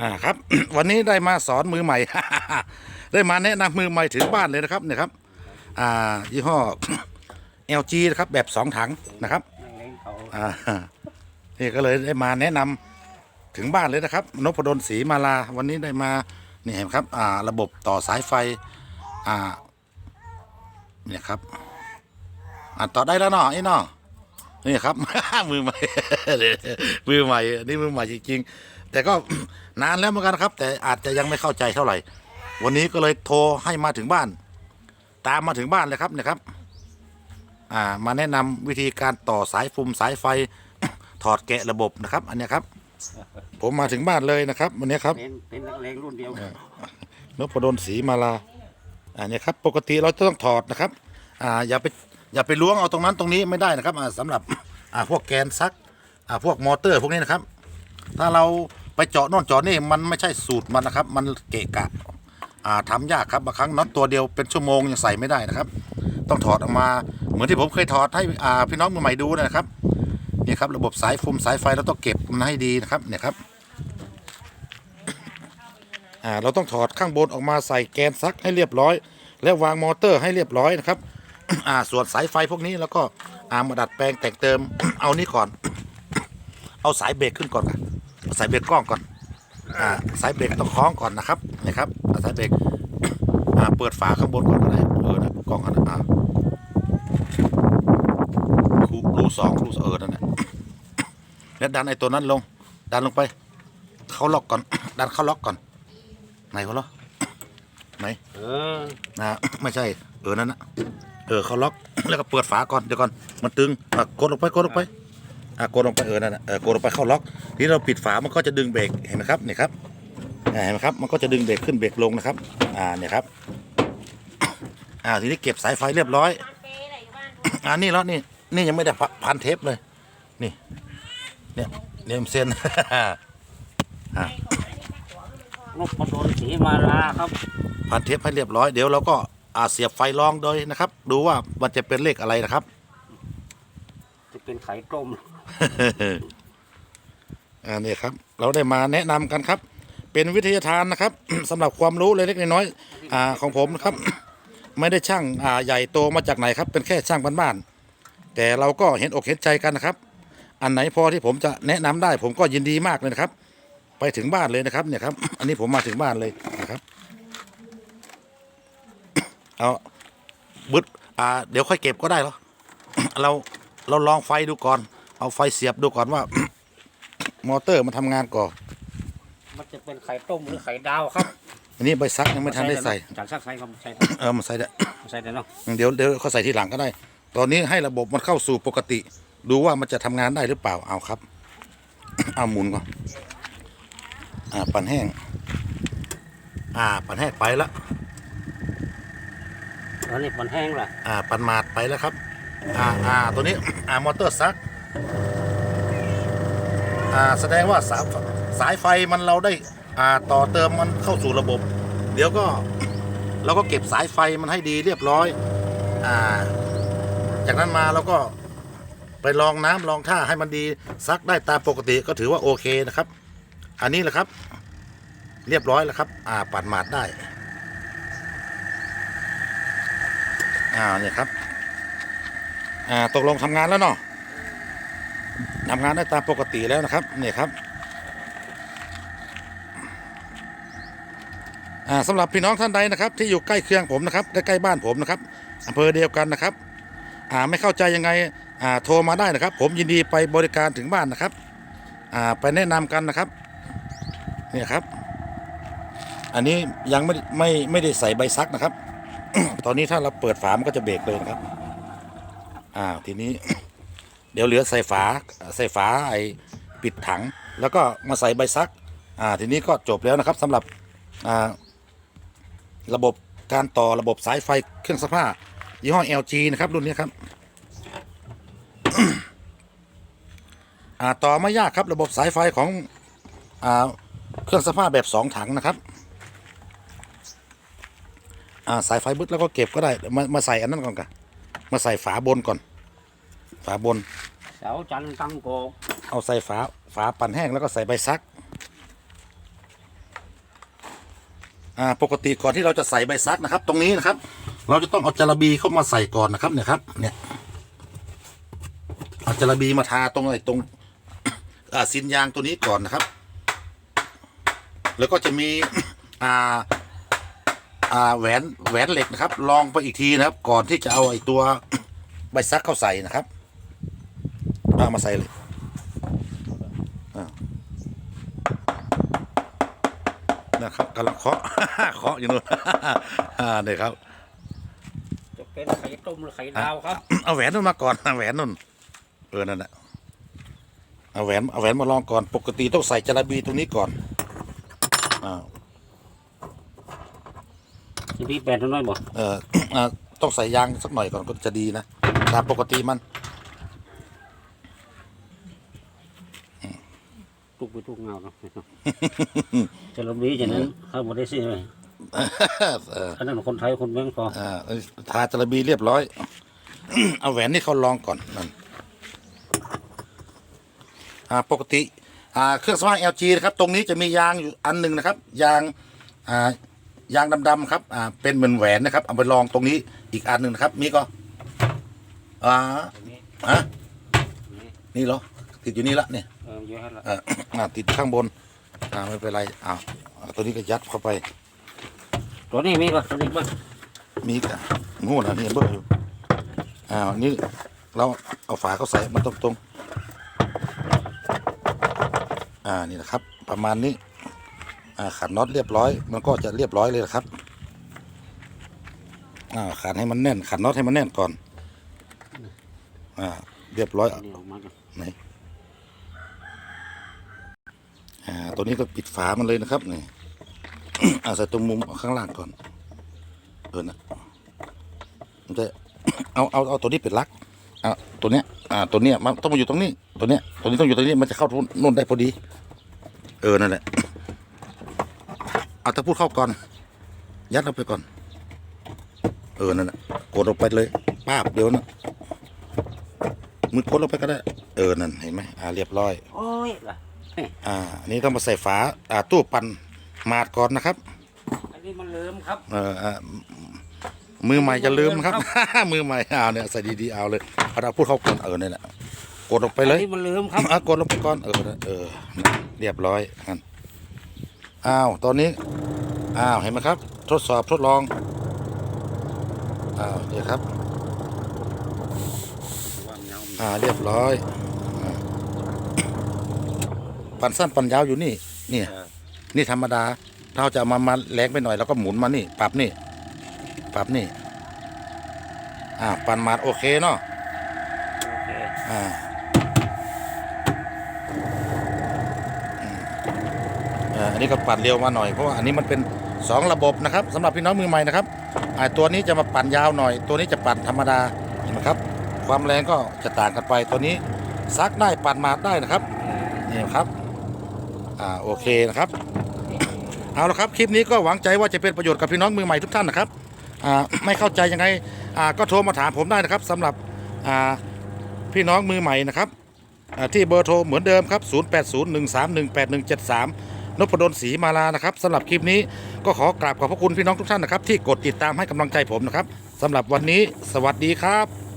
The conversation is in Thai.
อ่าครับ วันนี้ได้มาสอนมือใหม่ ได้มาแนะนำมือใหม่ถึงบ้านเลยนะครับเนี่ยครับอ่ายี่ห้อ LG นะครับแบบสองถังนะครับอ่านี่ก็เลยได้มาแนะนำถึงบ้านเลยนะครับนพดลศรีมาลาวันนี้ได้มานี่เห็นครับอ่าระบบต่อสายไฟอ่าเนี่ยครับอ่าต่อได้แล้วเนาะไอ้เนาะนี่ครับ มือใหม่มือใหม่อันนี้มือใหม่จริงๆ แต่ก็ นานแล้วเหมือนกันครับ แต่อาจจะยังไม่เข้าใจเท่าไหร่ วันนี้ก็เลยโทรให้มาถึงบ้าน ตามมาถึงบ้านเลยครับเนี่ยครับ อ่ามาแนะนำวิธีการต่อสายฟุมสายไฟ ถอดแกะระบบนะครับ อันเนี้ยครับ ผมมาถึงบ้านเลยนะครับ วันนี้ครับ เป็นเป็นนักเลงรุ่นเดียวนพดลศรีมาลาอันนี้ครับ ปกติเราจะต้องถอดนะครับ อ่าอย่าไปอย่าไปล้วงเอาตรงนั้นตรงนี้ไม่ได้นะครับอ่าสำหรับอ่าพวกแกนซักอ่าพวกมอเตอร์พวกนี้นะครับ ถ้าเราไปเจาะโน่นเจาะนี่มันไม่ใช่สูตรมันนะครับ มันเกะกะอ่าทำยากครับบางครั้งน็อตตัวเดียวเป็นชั่วโมงยังใส่ไม่ได้นะครับ ต้องถอดออกมาเหมือนที่ผมเคยถอดให้อ่าพี่น้องมือใหม่ดูนะครับนี่ครับระบบสายฟุมสายไฟเราต้องเก็บมันให้ดีนะครับเนี่ยครับอ่าเราต้องถอดข้างบนออกมาใส่แกนซักให้เรียบร้อย แล้ววางมอเตอร์ให้เรียบร้อยนะครับอ่าส่วนสายไฟพวกนี้แล้วก็อ่ามาดัดแปลงแต่งเติมเอานี่ก่อน เอาสายเบรกขึ้นก่อนครับ สายเบรกกล้องก่อนอ่าสายเบรกต้องคล้องก่อนนะครับนี่ครับเอาสายเบรกอ่าเปิดฝาข้างบนก่อนก็ได้เออนะกล้องอันนั้นอ่ารูรูสองรูเออนั่นแหละแล้วดันไอ้ตัวนั้นลง ดันลงไปเข้าล็อกก่อน ดันเข้าล็อกก่อน ไหนเขาล็อกไหนเออนะไม่ใช่ เออนั่นนะเออเขาล็อกแล้วก็เปิดฝาก่อนเดี๋ยวก่อนมันตึงอะกดลงไปกดลงไป อะกดลงไปเออนั่นน่ะเออกดลงไปเข้าล็อกทีนี้เราปิดฝามันก็จะดึงเบรกเห็นไหมครับนี่ครับอ่าเห็นไหมครับมันก็จะดึงเบรกขึ้นเบรกลงนะครับอ่าเนี่ยครับอ่าทีนี้เก็บสายไฟเรียบร้อยอ่านี่แล้วนี่นี่ยังไม่ได้พันเทปเลย นี่เนี่ยเนี่ยมันเส้นอ่านพดลศรีมาลาครับพันเทปให้เรียบร้อยเดี๋ยวเราก็อาเสียบไฟลองโดยนะครับ ดูว่ามันจะเป็นเลขอะไรนะครับ จะเป็นไข่ต้ม อันนี้ครับ เราได้มาแนะนำกันครับ เป็นวิทยาทานนะครับสำหรับความรู้เล็กๆน้อยๆอ่าของผมนะครับ ไม่ได้ช่างอ่าใหญ่โตมาจากไหนครับ เป็นแค่ช่างบ้านๆแต่เราก็เห็นอกเห็นใจกันนะครับ อันไหนพอที่ผมจะแนะนำได้ ผมก็ยินดีมากเลยนะครับ ไปถึงบ้านเลยนะครับ เนี่ยครับ อันนี้ผมมาถึงบ้านเลยนะครับเอาบึดอ่า เดี๋ยวค่อยเก็บก็ได้หรอเราเราลองไฟดูก่อน เอาไฟเสียบดูก่อนว่า มอเตอร์มันทำงานก่อนมันจะเป็นไข่ต้มหรือไข่ดาวครับอันนี้ใบซักยังไม่ทันได้ใส่จานซักใส่ครับใส่เออมาใส่ได้ใส่ได้เนาะเดี๋ยวเดี๋ยวเขาใส่ทีหลังก็ได้ ตอนนี้ให้ระบบมันเข้าสู่ปกติ ดูว่ามันจะทำงานได้หรือเปล่าเอาครับ เอาหมุนก่อนอ่าปั่นแห้ง อ่า ปั่นแห้งไปแล้วตอนนี้มันแห้งละอ่า ปั่นมาดไปแล้วครับ อ่าอ่าตัวนี้อ่ามอเตอร์ซักอ่า แสดงว่าสายสายไฟมันเราได้อ่าต่อเติมมันเข้าสู่ระบบ เดี๋ยวก็เราก็เก็บสายไฟมันให้ดีเรียบร้อยอ่าจากนั้นมาเราก็ไปลองน้ำลองท่าให้มันดีซักได้ตามปกติก็ถือว่าโอเคนะครับ อันนี้แหละครับ เรียบร้อยแล้วครับ อ่าปัดหมาดได้อ่าเนี่ยครับอ่าตกลงทำงานแล้วเนาะ ทำงานได้ตามปกติแล้วนะครับเนี่ยครับสำหรับพี่น้องท่านใดนะครับ ที่อยู่ใกล้เคียงผมนะครับใกล้ๆบ้านผมนะครับอำเภอเดียวกันนะครับไม่เข้าใจยังไงโทรมาได้นะครับ ผมยินดีไปบริการถึงบ้านนะครับไปแนะนำกันนะครับเนี่ยครับ อันนี้ยังไม่ไม่ไม่ได้ใส่ใบซักนะครับ ตอนนี้ถ้าเราเปิดฝามันก็จะเบรกเลยนะครับ อ่าทีนี้ เดี๋ยวเหลือใส่ฝาใส่ฝาไอปิดถัง แล้วก็มาใส่ใบซักอ่าทีนี้ก็จบแล้วนะครับสำหรับอ่าระบบการต่อระบบสายไฟเครื่องซักผ้ายี่ห้อ LG นะครับรุ่นนี้ครับอ่าต่อไม่ยากครับระบบสายไฟของอ่าเครื่องซักผ้าแบบสองถังนะครับอ่าสายไฟบึดแล้วก็เก็บก็ได้มามาใส่อันนั้นก่อนกันมาใส่ฝาบนก่อน ฝาบน เสาจันทร์ตั้งโกกเอาใส่ฝาฝาปั่นแห้งแล้วก็ใส่ใบซัก อ่าปกติก่อนที่เราจะใส่ใบซักนะครับ ตรงนี้นะครับ เราจะต้องเอาจาระบีเข้ามาใส่ก่อนนะครับ เนี่ยครับเนี่ยเอาจาระบีมาทาตรงไอ้ตรงอ่าซินยางตัวนี้ก่อนนะครับ แล้วก็จะมีอ่าอ่าแหวนแหวนเหล็กนะครับ ลองไปอีกทีนะครับ ก่อนที่จะเอาไอ้ตัวใบซักเข้าใส่นะครับ เอามาใส่เลยอ้าวนะครับกำลังเคาะเคาะอยู่นู่นอ่าเนี่ยครับจะเป็นไข่ต้มหรือไข่ดาวครับ เอาแหวนนู่นมาก่อนเอาแหวนนู่นเออนั่นแหละเอาแหวนเอาแหวนมาลองก่อนปกติต้องใส่จาระบีตรงนี้ก่อนอ้าวทีนี้แปดน้อยบ่เอออ่าต้องใส่ยางสักหน่อยก่อนก็จะดีนะตามปกติมัน ทุกไปทุกเงาเนาะจะลมนี้อย่างนั้นเข้าหมดได้สิเลยเอออันนั้นคนไทยคนแบงค์พออ่าเอ้ยทาจาระบีเรียบร้อย เอาแหวนนี่เขาลองก่อนนั่นอ่าปกติอ่าเครื่องสำอาง LG นะครับ ตรงนี้จะมียางอยู่อันหนึ่งนะครับ ยางอ่ายางดำๆครับอ่าเป็นเหมือนแหวนนะครับ เอาไปลองตรงนี้อีกอันหนึ่งนะครับ มีก็อ่าอันนี้ฮะอันนี้นี่เหรอ ติดอยู่นี่ละเนี่ยเออเยอะให้ละเอ่ออ่าติดข้างบน อ่าไม่เป็นไรอ้าวอ่าตัวนี้ก็ยัดเข้าไป ตัวนี้มีป่ะตัวนี้ป่ะมีกะงูนะนี่เบอร์อยู่อ้าวนี่เราเอาฝาเขาใส่มันตรงตรงๆอ่านี่นะครับ ประมาณนี้ อ่าขันน็อตเรียบร้อย มันก็จะเรียบร้อยเลยนะครับอ่าขันให้มันแน่นขันน็อตให้มันแน่นก่อนอ่าเรียบร้อยอันนี้ออกมากันไหน อ่าตัวนี้ก็ปิดฝามันเลยนะครับนี่อ่าใส่ตรงมุมข้างล่างก่อนเออนะมันจะเอาเอาเอาตัวนี้เป็นลักอ่าตัวเนี้ยอ่าตัวเนี้ยมันต้องมาอยู่ตรงนี้ตัวเนี้ยตัวนี้ต้องอยู่ตรงนี้มันจะเข้าทุนนู่นได้พอดี เออนั่นแหละเอาตะพูดเข้าก่อน ยัดลงไปก่อน เออนั่นแหละกดลงไปเลยป้าบเดี๋ยวนะมือกดลงไปก็ได้ เออนั่นเห็นไหมอ่าเรียบร้อยโอ้ย อ่าอันนี้ต้องมาใส่ฝาอ่าตู้ปั่นมาดก่อนนะครับ อันนี้มันเลิมครับ เอออ่ามือใหม่จะลืมครับ มือใหม่เอาเนี่ยใส่ดีๆเอาเลยเอาเราพูดเข้าก่อนเออเนี่ยแหละกดลงไปเลอันยนี้มันเลิมครับอะกดลงไปก่อนเออเออเรียบร้อยนั่นอ้าวตอนนี้อ้าวเห็นไหมครับ ทดสอบทดลองอ้าวเนี่ยครับวางเงาอ่าเรียบร้อยอ่า ปั่นสั้นปั่นยาวอยู่นี่เนี่ยเออนี่ธรรมดา ถ้าเราจะเอามามาแรงไปหน่อยเราก็หมุนมานี่ ปรับนี่ ปรับนี่ อ่า ปั่นมาดโอเคเนาะ โอเคอ่าอืมอ่าอันนี้ก็ปั่นเร็วมาหน่อยเพราะว่าอันนี้มันเป็นสองระบบนะครับสำหรับพี่น้องมือใหม่นะครับอ่าตัวนี้จะมาปั่นยาวหน่อย ตัวนี้จะปั่นธรรมดาเห็นไหมครับ ความแรงก็จะต่างกันไปตัวนี้ซักได้ปั่นมาดได้นะครับนี่ครับ อ่าโอเคนะครับ เอาละครับคลิปนี้ก็หวังใจว่าจะเป็นประโยชน์กับพี่น้องมือใหม่ทุกท่านนะครับอ่าไม่เข้าใจยังไงอ่าก็โทรมาถามผมได้นะครับสำหรับอ่าพี่น้องมือใหม่นะครับอ่าที่เบอร์โทรเหมือนเดิมครับ 0801318173 นพดลศรีมาลานะครับสำหรับคลิปนี้ก็ขอกราบขอบพระคุณพี่น้องทุกท่านนะครับที่กดติดตามให้กำลังใจผมนะครับสำหรับวันนี้สวัสดีครับ